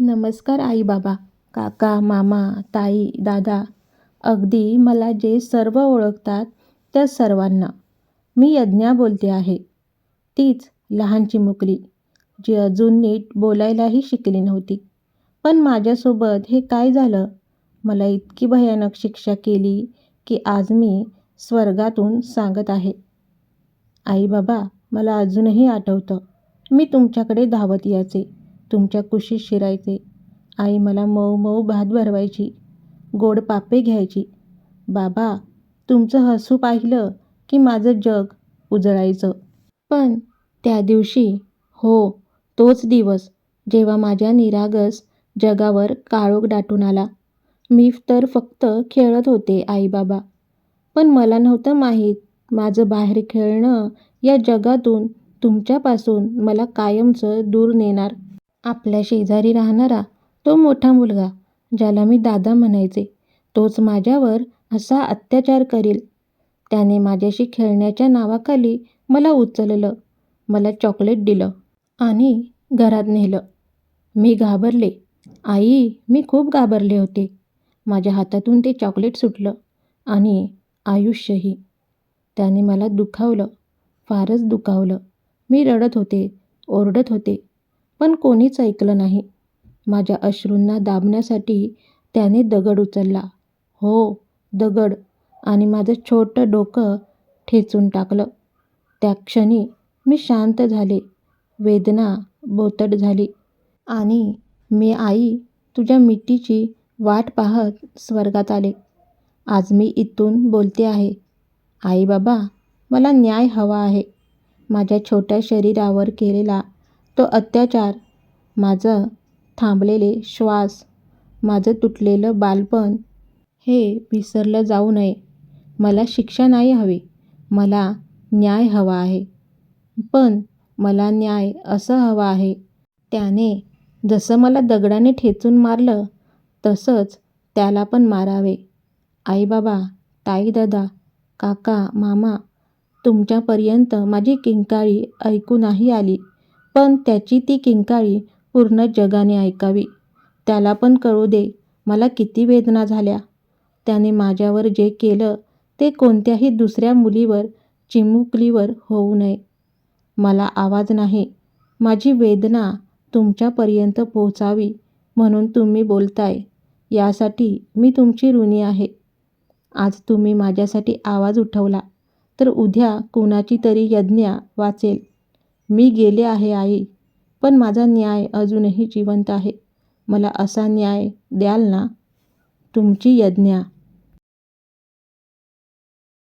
नमस्कार आई बाबा काका मामा ताई दादा. अगदी मला जे सर्व ओळखतात त्या सर्वांना मी यज्ञा बोलते आहे. तीच लहान चिमुकली जी अजून नीट बोलायलाही शिकली नव्हती. पण माझ्यासोबत हे काय झालं? मला इतकी भयानक शिक्षा केली की आज मी स्वर्गातून सांगत आहे. आई बाबा मला अजूनही आठवतं मी तुमच्याकडे धावत यायचे. तुमच्या कुशीत शिरायचे. आई मला मऊ मऊ भात भरवायची. गोड पापे घ्यायची. बाबा तुमचं हसू पाहिलं की माझं जग उजळायचं. पण त्या दिवशी हो तोच दिवस जेव्हा माझ्या निरागस जगावर काळोख दाटून आला. मी तर फक्त खेळत होते आई बाबा पण मला नव्हतं माहीत माझं बाहेर खेळणं या जगातून तुमच्यापासून मला कायमचं दूर नेणार. आपल्या शेजारी राहणारा तो मोठा मुलगा ज्याला मी दादा म्हणायचे तोच माझ्यावर असा अत्याचार करील. त्याने माझ्याशी खेळण्याच्या नावाखाली मला उचललं मला चॉकलेट दिलं आणि घरात नेलं. मी घाबरले. आई मी खूप घाबरले होते. माझ्या हातातून ते चॉकलेट सुटलं आणि आयुष्यही. त्याने मला दुखावलं फारच दुखावलं. मी रडत होते ओरडत होते. पण कोणीच ऐकलं नाही. माझ्या अश्रूंना दाबण्यासाठी त्याने दगड उचलला. हो दगड आणि माझं छोटं डोकं ठेचून टाकलं. त्या क्षणी मी शांत झाले. वेदना बोतट झाली. आणि मी आई तुझ्या मिठीची वाट पाहत स्वर्गात आले. आज मी इथून बोलते आहे. आई बाबा मला न्याय हवा आहे. माझ्या छोट्या शरीरावर केलेला तो अत्याचार माझं थांबलेले श्वास माझं तुटलेलं बालपण हे विसरलं जाऊ नये. मला शिक्षा नाही हवी. मला न्याय हवा आहे. पण मला न्याय असं हवा आहे. त्याने जसं मला दगडाने ठेचून मारलं तसंच त्याला पण मारावे. आई बाबा ताई दादा काका मामा तुमच्यापर्यंत माझी किंकाळी ऐकू नाही आली. पण त्याची ती किंकाळी पूर्ण जगाने ऐकावी. त्याला पण कळू दे मला किती वेदना झाल्या. त्याने माझ्यावर जे केलं ते कोणत्याही दुसऱ्या मुलीवर चिमुकलीवर होऊ नये. मला आवाज नाही. माझी वेदना तुमच्यापर्यंत पोहोचावी म्हणून तुम्ही बोलताय. यासाठी मी तुमची ऋणी आहे. आज तुम्ही माझ्यासाठी आवाज उठवला तर उद्या कुणाची तरी यज्ञा वाचेल. मी गेले आहे आई. पण माझा न्याय अजूनही जिवंत आहे. मला असा न्याय द्याल ना? तुमची यज्ञा